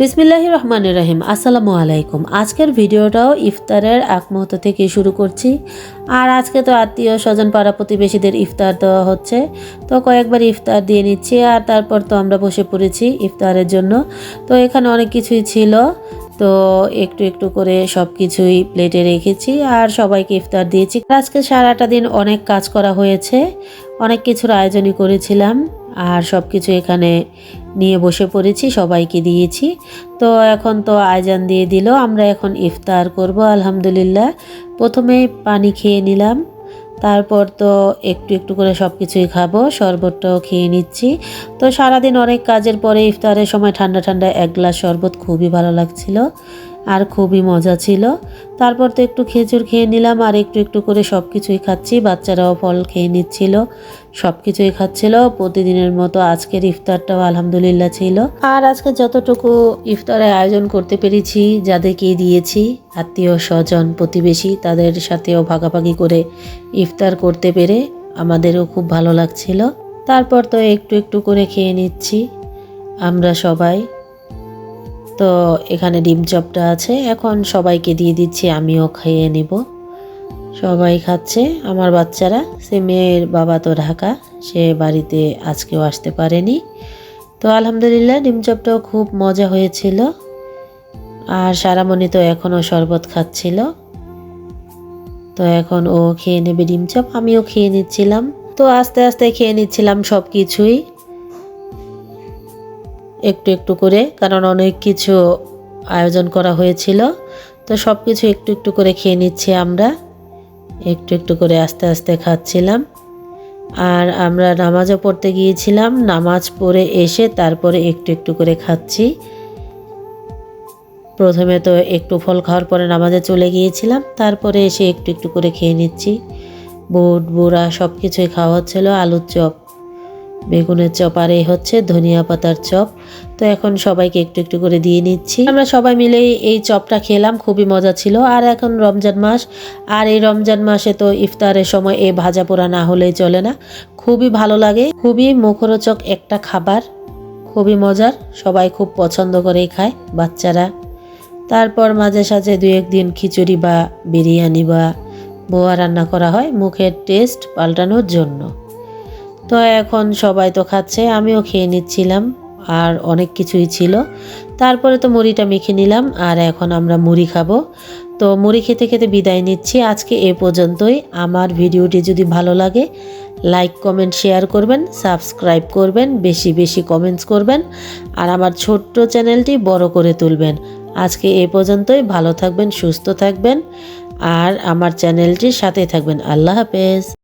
বিসমিল্লাহ রহমান রহিম, আসসালামু আলাইকুম। আজকের ভিডিওটাও ইফতারের এক মুহূর্ত থেকে শুরু করছি। আর আজকে তো আত্মীয় স্বজন পাড়া প্রতিবেশীদের ইফতার দেওয়া হচ্ছে। তো কয়েকবার ইফতার দিয়ে নিচ্ছি আর তারপর তো আমরা বসে পড়েছি ইফতারের জন্য। তো এখানে অনেক কিছুই ছিল। তো একটু একটু করে সব কিছুই প্লেটে রেখেছি আর সবাইকে ইফতার দিয়েছি। আজকে সারাটা দিন অনেক কাজ করা হয়েছে। অনেক কিছুর আয়োজনই করেছিলাম। আর সব কিছু এখানে নিয়ে বসে পড়েছি, সবাইকে দিয়েছি। তো এখন তো আয়োজন দিয়ে দিল, আমরা এখন ইফতার করব, আলহামদুলিল্লাহ। প্রথমে পানি খেয়ে নিলাম, তারপর তো একটু একটু করে সব কিছুই খাব, শরবতটাও খেয়ে নিচ্ছি। তো সারাদিন অনেক কাজের পরে ইফতারের সময় ঠান্ডা ঠান্ডা এক গ্লাস শরবত খুবই ভালো লাগছিল। আর খুবই মজা ছিল। তারপর তো একটু খেজুর খেয়ে নিলাম আর একটু একটু করে সব কিছুই খাচ্ছি। বাচ্চারাও ফল খেয়ে নিচ্ছিল সব কিছুই খাচ্ছিল। প্রতিদিনের মতো আজকের ইফতারটাও আলহামদুলিল্লাহ ছিল। আর আজকে যতটুকু ইফতারের আয়োজন করতে পেরেছি, যাদেরকে দিয়েছি, আত্মীয় স্বজন, প্রতিবেশী, তাদের সাথেও ভাগাভাগি করে ইফতার করতে পেরে আমাদেরও খুব ভালো লাগছিল। তারপর তো একটু একটু করে খেয়ে নিচ্ছি আমরা সবাই। তো এখানে ডিম চপটা আছে। এখন সবাইকে দিয়ে দিচ্ছি, আমিও খেয়ে নিব। সবাই খাচ্ছে, আমার বাচ্চারা, সে মেয়ের বাবা তো ঢাকা, সে বাড়িতে আজকেও আসতে পারেনি। তো আলহামদুলিল্লাহ, ডিম চপটাও খুব মজা হয়েছিল। আর সারামণি তো এখনও শরবত খাচ্ছিল। তো এখন ও খেয়ে নেবে ডিম চপ, আমিও খেয়ে নিচ্ছিলাম। তো আস্তে আস্তে খেয়ে নিচ্ছিলাম সব কিছুই একটু একটু করে, কারণ অনেক কিছু আয়োজন করা হয়েছিল। তো সব কিছু একটু একটু করে খেয়ে নিচ্ছি আমরা। একটু একটু করে আস্তে আস্তে খাচ্ছিলাম। আর আমরা নামাজও পড়তে গিয়েছিলাম। নামাজ পড়ে এসে তারপরে একটু একটু করে খাচ্ছি। প্রথমে তো একটু ফল খাওয়ার পরে নামাজে চলে গিয়েছিলাম। তারপরে এসে একটু একটু করে খেয়ে নিচ্ছি। বুট, বুড়া সব কিছুই খাওয়া হচ্ছিল। আলুর চপ বেগুনের চপ আর এই হচ্ছে ধনিয়া পাতার চপ। তো এখন সবাইকে একটু একটু করে দিয়ে নিচ্ছি। আমরা সবাই মিলে এই চপটা খেলাম, খুবই মজা ছিল। আর এখন রমজান মাস, আর এই রমজান মাসে তো ইফতারের সময় এই ভাজা পোড়া না হলেই চলে না। খুবই ভালো লাগে, খুবই মুখরোচক একটা খাবার, খুবই মজার, সবাই খুব পছন্দ করেই খায় বাচ্চারা। তারপর মাঝে সাঝে দু একদিন খিচুড়ি বা বিরিয়ানি বা বোয়া রান্না করা হয়, মুখের টেস্ট পাল্টানোর জন্য। তো এখন সবাই তো খাচ্ছে, আমিও খেয়ে নিচ্ছিলাম, আর অনেক কিছুই ছিল। তারপরে তো মুড়িটা মেখে নিলাম, আর এখন আমরা মুড়ি খাব। তো মুড়ি খেতে খেতে বিদায় নিচ্ছি, আজকে এ পর্যন্তই। আমার ভিডিওটি যদি ভালো লাগে, লাইক, কমেন্ট, শেয়ার করবেন, সাবস্ক্রাইব করবেন, বেশি বেশি কমেন্টস করবেন, আর আমার ছোট্ট চ্যানেলটি বড় করে তুলবেন। আজকে এ পর্যন্তই, ভালো থাকবেন, সুস্থ থাকবেন, আর আমার চ্যানেলটির সাথে থাকবেন। আল্লাহ হাফেজ।